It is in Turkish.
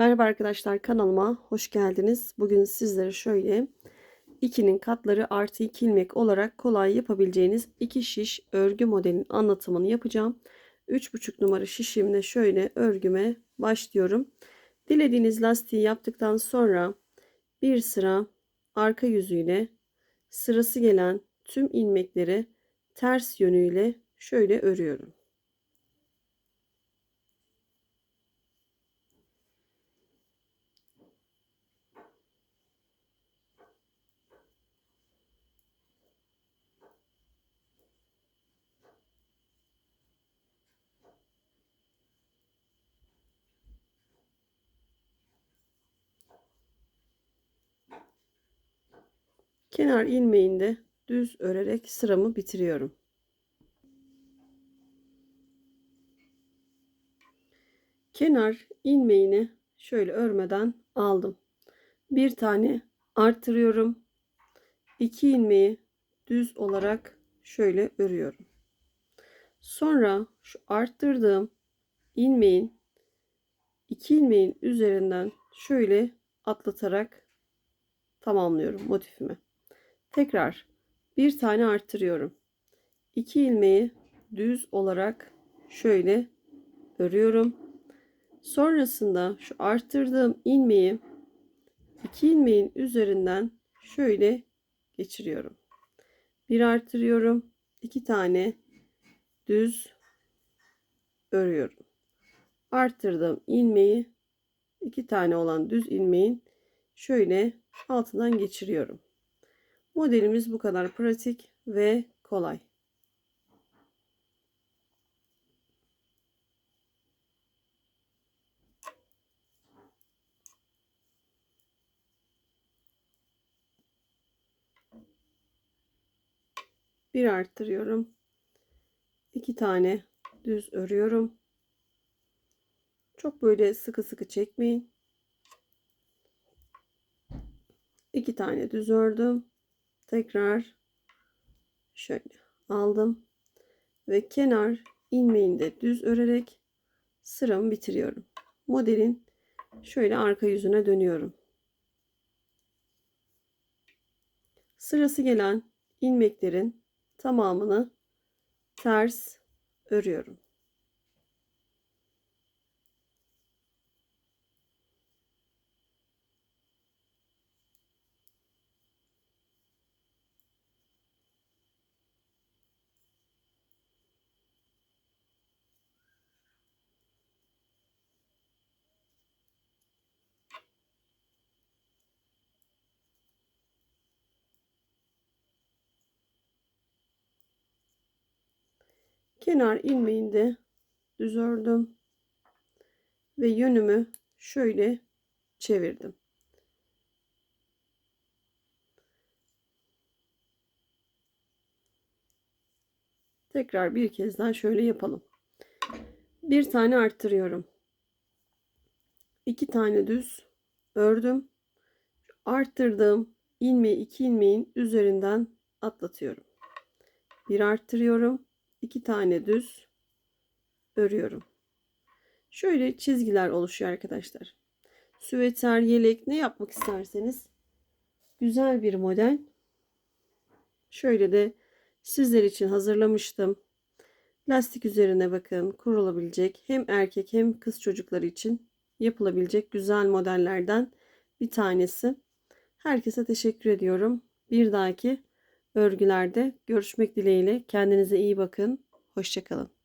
Merhaba arkadaşlar kanalıma hoş geldiniz. Bugün sizlere şöyle 2'nin katları artı 2 ilmek olarak kolay yapabileceğiniz 2 şiş örgü modelinin anlatımını yapacağım. 3,5 numara şişimle şöyle örgüme başlıyorum. Dilediğiniz lastiği yaptıktan sonra bir sıra arka yüzüyle sırası gelen tüm ilmekleri ters yönüyle şöyle örüyorum. Kenar ilmeğinde düz örerek sıramı bitiriyorum. Kenar ilmeğini şöyle örmeden aldım. Bir tane artırıyorum. İki ilmeği düz olarak şöyle örüyorum. Sonra şu arttırdığım ilmeğin iki ilmeğin üzerinden şöyle atlatarak tamamlıyorum motifimi. Tekrar bir tane arttırıyorum. 2 ilmeği düz olarak şöyle örüyorum. Sonrasında şu arttırdığım ilmeği 2 ilmeğin üzerinden şöyle geçiriyorum. Bir arttırıyorum. 2 tane düz örüyorum. Arttırdığım ilmeği 2 tane olan düz ilmeğin şöyle altından geçiriyorum. Modelimiz bu kadar pratik ve kolay. Bir arttırıyorum. iki tane düz örüyorum. Çok böyle sıkı sıkı çekmeyin. iki tane düz ördüm tekrar şöyle aldım ve kenar ilmeğinde düz örerek sıramı bitiriyorum. Modelin şöyle arka yüzüne dönüyorum. Sırası gelen ilmeklerin tamamını ters örüyorum. Kenar ilmeğinde düz ördüm ve yönümü şöyle çevirdim. Tekrar bir kez daha şöyle yapalım. Bir tane arttırıyorum. iki tane düz ördüm. Arttırdığım ilmeği iki ilmeğin üzerinden atlatıyorum. Bir arttırıyorum iki tane düz örüyorum. Şöyle çizgiler oluşuyor arkadaşlar. Süveter, yelek ne yapmak isterseniz güzel bir model. Şöyle de sizler için hazırlamıştım. Lastik üzerine bakın kurulabilecek hem erkek hem kız çocukları için yapılabilecek güzel modellerden bir tanesi. Herkese teşekkür ediyorum. Bir dahaki örgülerde görüşmek dileğiyle. Kendinize iyi bakın. Hoşçakalın.